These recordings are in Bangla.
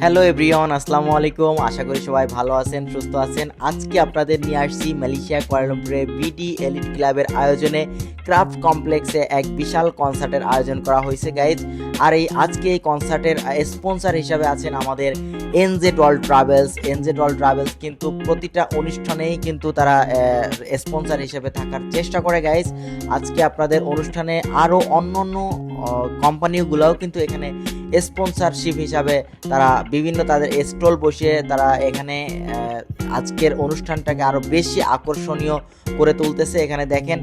হ্যালো এভরিওয়ান আসসালামু আলাইকুম আশা করি সবাই ভালো আছেন, সুস্থ আছেন। আজকে আপনাদের নিয়ে আসছি মালয়েশিয়া কুয়ালালামপুরে বিডি এলিট ক্লাবের আয়োজনে ক্রাফট কমপ্লেক্সে এক বিশাল কনসার্টের আয়োজন করা হয়েছে গাইজ আর এই আজকে এই কনসার্টের স্পন্সর হিসাবে আছেন আমাদের NZ world travels NZ world travels কিন্তু প্রতিটা অনুষ্ঠানেই কিন্তু তারা স্পন্সর হিসেবে থাকার চেষ্টা করে গাইজ আজকে আপনাদের অনুষ্ঠানে আরও অন্য অন্য কোম্পানিগুলোও কিন্তু এখানে স্পন্সরশিপ হিসাবে তারা বিভিন্ন তাদের স্টল বসিয়ে তারা এখানে আজকের অনুষ্ঠানটাকে আরও বেশি আকর্ষণীয় করে তুলতেছে। এখানে দেখেন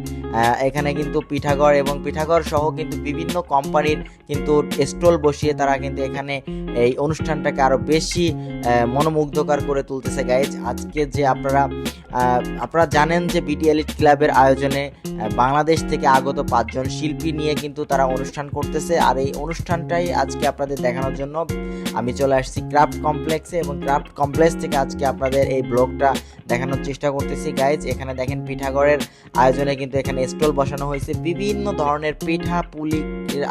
এখানে কিন্তু পিঠাগড় এবং পিঠাগড় সহ কিন্তু বিভিন্ন কোম্পানির কিন্তু স্টল বসিয়ে তারা কিন্তু এখানে এই অনুষ্ঠানটাকে আরও বেশি মনোমুগ্ধকর করে তুলতেছে। গাইজ আজকে যে আপনারা আপনারা জানেন যে বিটি এলিট ক্লাবের আয়োজনে বাংলাদেশ থেকে আগত পাঁচজন শিল্পী নিয়ে কিন্তু তারা অনুষ্ঠান করতেছে। আর এই অনুষ্ঠানটাই আজকে আপনাদের দেখানোর জন্য আমি চলে আসছি। ক্রাফট কমপ্লেক্সে এবং ক্রাফট কমপ্লেক্স থেকে আজকে আপনাদের এই ব্লগটা দেখানোর চেষ্টা করতেছি। গাইজ এখানে দেখেন পিঠাগড়ের আয়োজনে কিন্তু এখানে স্টল বসানো হয়েছে। বিভিন্ন ধরনের পিঠা, পুলি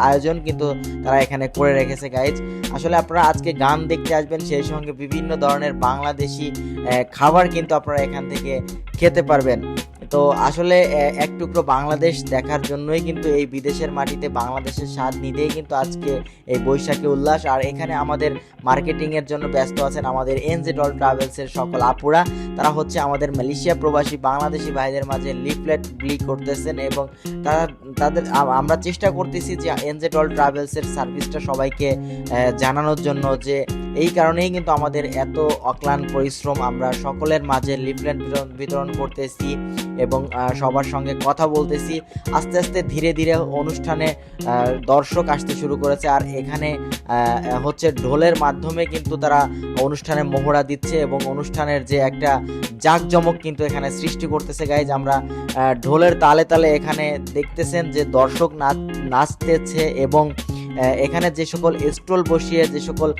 আয়োজন কিন্তু তারা এখানে করে রেখেছে গাইজ আসলে আপনারা আজকে গান দেখতে আসবেন, সেই সঙ্গে বিভিন্ন ধরনের বাংলাদেশি খাবার কিন্তু আপনারা এখান থেকে খেতে পারবেন। তো আসলে এক টুকরো বাংলাদেশ দেখার জন্যই কিন্তু এই বিদেশের মাটিতে বাংলাদেশের স্বাদ নিতেই কিন্তু আজকে এই বৈশাখী উল্লাস। আর এখানে আমাদের মার্কেটিং এর জন্য ব্যস্ত আছেন আমাদের এনজেড অল ট্রাভেলস এর সকল আপুরা। তারা হচ্ছে আমাদের মালয়েশিয়া প্রবাসী, বাংলাদেশি ভাইদের মাঝে লিফলেট বিলি করতেছেন এবং তারা, তাদের আমরা চেষ্টা করতেছি যে এনজেড অল ট্রাভেলস এর সার্ভিসটা সবাইকে জানানোর জন্য যে এই কারণেই কিন্তু আমাদের এত অক্লান পরিশ্রম আমরা সকলের মাঝে লিফলেট বিতরণ- করতেছি এবং সবার সঙ্গে কথা বলতেছি। আস্তে আস্তে ধীরে ধীরে অনুষ্ঠানে দর্শক আসতে শুরু করেছে আর এখানে হচ্ছে ঢোলের মাধ্যমে কিন্তু তারা অনুষ্ঠানে মোহরা দিচ্ছে এবং অনুষ্ঠানের যে একটা জাঁকজমক কিন্তু এখানে সৃষ্টি করতেছে। গাইজ আমরা ঢোলের তালে তালে এখানে দেখতেছেন যে দর্শক নাচ, নাচতেছে এবং এখানে যে সকল স্টল বসিয়ে, যে সকল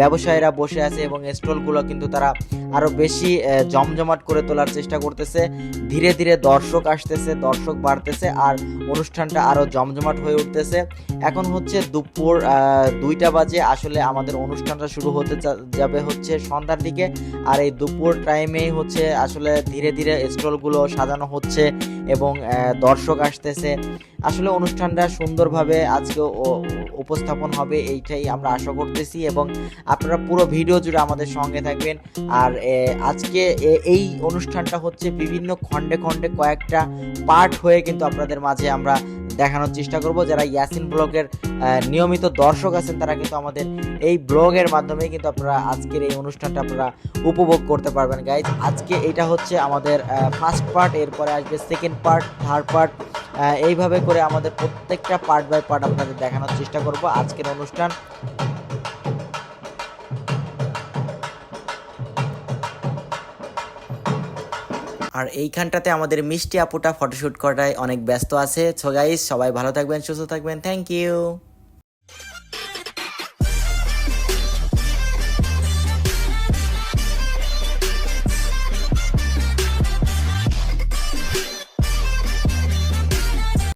ব্যবসায়ীরা বসে আছে এবং স্টলগুলো কিন্তু তারা আরও বেশি জমজমাট করে তোলার চেষ্টা করতেছে। ধীরে ধীরে দর্শক আসতেছে, দর্শক বাড়তেছে আর অনুষ্ঠানটা আরও জমজমাট হয়ে উঠতেছে। এখন হচ্ছে দুপুর দুইটা বাজে। আসলে আমাদের অনুষ্ঠানটা শুরু হতে যাবে হচ্ছে সন্ধ্যার দিকে। আর এই দুপুর টাইমেই হচ্ছে আসলে ধীরে ধীরে স্টলগুলো সাজানো হচ্ছে। এবং দর্শক আসতেছে। আসলে অনুষ্ঠানটা সুন্দরভাবে আজকে উপস্থাপন হবে, এইটাই আমরা আশা করতেছি এবং আপনারা পুরো ভিডিও জুড়ে আমাদের সঙ্গে থাকবেন। আর আজকে এই অনুষ্ঠানটা হচ্ছে বিভিন্ন খণ্ডে খণ্ডে কয়েকটা পার্ট হয়ে কিন্তু আপনাদের মাঝে আমরা দেখানোর চেষ্টা করব। যারা ইয়াসিন ব্লগের নিয়মিত দর্শক আছেন, তারা কিন্তু আমাদের এই ব্লগের মাধ্যমে কিন্তু আপনারা আজকের এই অনুষ্ঠানটা আপনারা উপভোগ করতে পারবেন। গাইজ আজকে এটা হচ্ছে আমাদের ফার্স্ট পার্ট এরপরে আসবে সেকেন্ড পার্ট থার্ড পার্ট এইভাবে করে আমাদের প্রত্যেকটা পার্ট বাই পার্ট আপনাদের দেখানোর চেষ্টা করব। আজকের অনুষ্ঠান আর এইখানটাতে আমাদের মিষ্টি আপুটা ফটোশ্যুট করায় অনেক ব্যস্ত আছে। সো গাইস সবাই ভালো থাকবেন, সুস্থ থাকবেন। Thank you